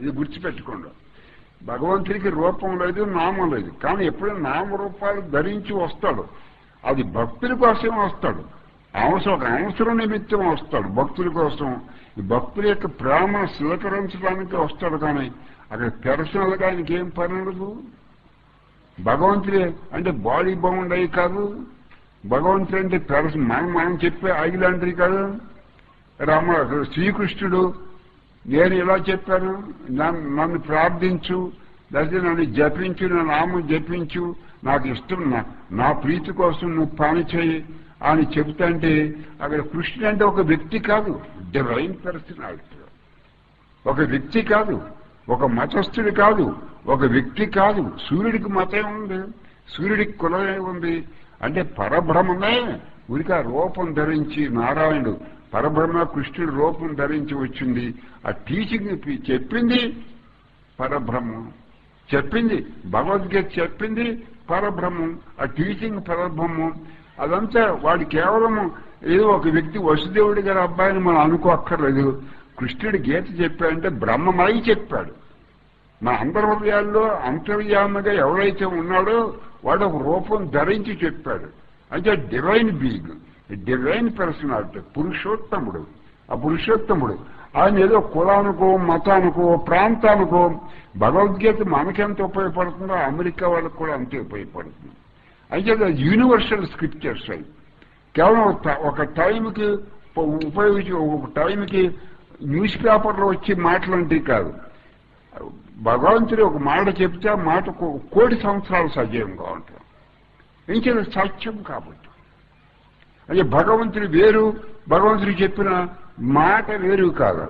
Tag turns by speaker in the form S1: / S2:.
S1: ఇది గుర్తుపెట్టుకోండి. భగవంతుడికి రూపం లేదు నామం లేదు. కానీ ఎప్పుడైనా నామరూపాలు ధరించి వస్తాడు. అది భక్తుల కోసం వస్తాడు. అవసరం ఒక అవసరం నిమిత్తం వస్తాడు భక్తుల కోసం. ఈ భక్తుల యొక్క ప్రేమను స్వీకరించడానికి వస్తాడు కానీ అక్కడ పెర్సనల్గా ఆయనకి ఏం పని ఉండదు. భగవంతుడే అంటే బాడీ బౌండ్ కాదు. భగవంతుడు అంటే పెర్సన్ మనం మనం చెప్పే ఐలాంటిది కాదు. రామ శ్రీకృష్ణుడు నేను ఇలా చెప్పాను నన్ను నన్ను ప్రార్థించు లేకపోతే నన్ను జపించు నా నామం జపించు నాకు ఇష్టం నా నా ప్రీతి కోసం నువ్వు పని చేయి అని చెబుతాంటే అక్కడ కృష్ణుడు అంటే ఒక వ్యక్తి కాదు డివైన్ పర్సనాలిటీ ఒక వ్యక్తి కాదు ఒక మతస్థుడు కాదు ఒక వ్యక్తి కాదు సూర్యుడికి మతం ఉంది సూర్యుడికి కులమే ఉంది. అంటే పరబ్రహ్మమే. ఉరిక రూపం ధరించి నారాయణుడు పరబ్రహ్మ కృష్ణుడు రూపం ధరించి వచ్చింది. ఆ టీచింగ్ చెప్పింది పరబ్రహ్మం. చెప్పింది భగవద్గీత చెప్పింది పరబ్రహ్మం. ఆ టీచింగ్ పరబ్రహ్మం. అదంతా వాడు కేవలం ఏదో ఒక వ్యక్తి వసుదేవుడి గారి అబ్బాయిని మనం అనుకోక్కర్లేదు. కృష్ణుడి గీత చెప్పాడంటే బ్రహ్మమై చెప్పాడు. మన అందరి హృదయాల్లో అంతర్యామగా ఎవరైతే ఉన్నాడో వాడు ఒక రూపం ధరించి చెప్పాడు. అంటే డివైన్ బీయింగ్ డివైన్ పర్సనాలిటీ పురుషోత్తముడు ఆ పురుషోత్తముడు ఆయన ఏదో కులానికో మతానికో ప్రాంతానికో భగవద్గీత మనకెంత ఉపయోగపడుతుందో అమెరికా వాళ్ళకు కూడా అంతే ఉపయోగపడుతుంది. అయితే యూనివర్సల్ స్క్రిప్చర్స్ అవి కేవలం ఒక- టైంకి ఉపయోగించి ఒక టైంకి న్యూస్ పేపర్లో వచ్చి మాటలంటివి కాదు. భగవంతుడు ఒక మాట చెప్తే ఆ మాట కో- కోటి సంవత్సరాలు సజీవంగా ఉంటాం ఇంకేదో సత్యం కాబట్టి. అదే భగవంతుడు వేరు భగవంతుడు చెప్పిన మాట వేరు కాదు.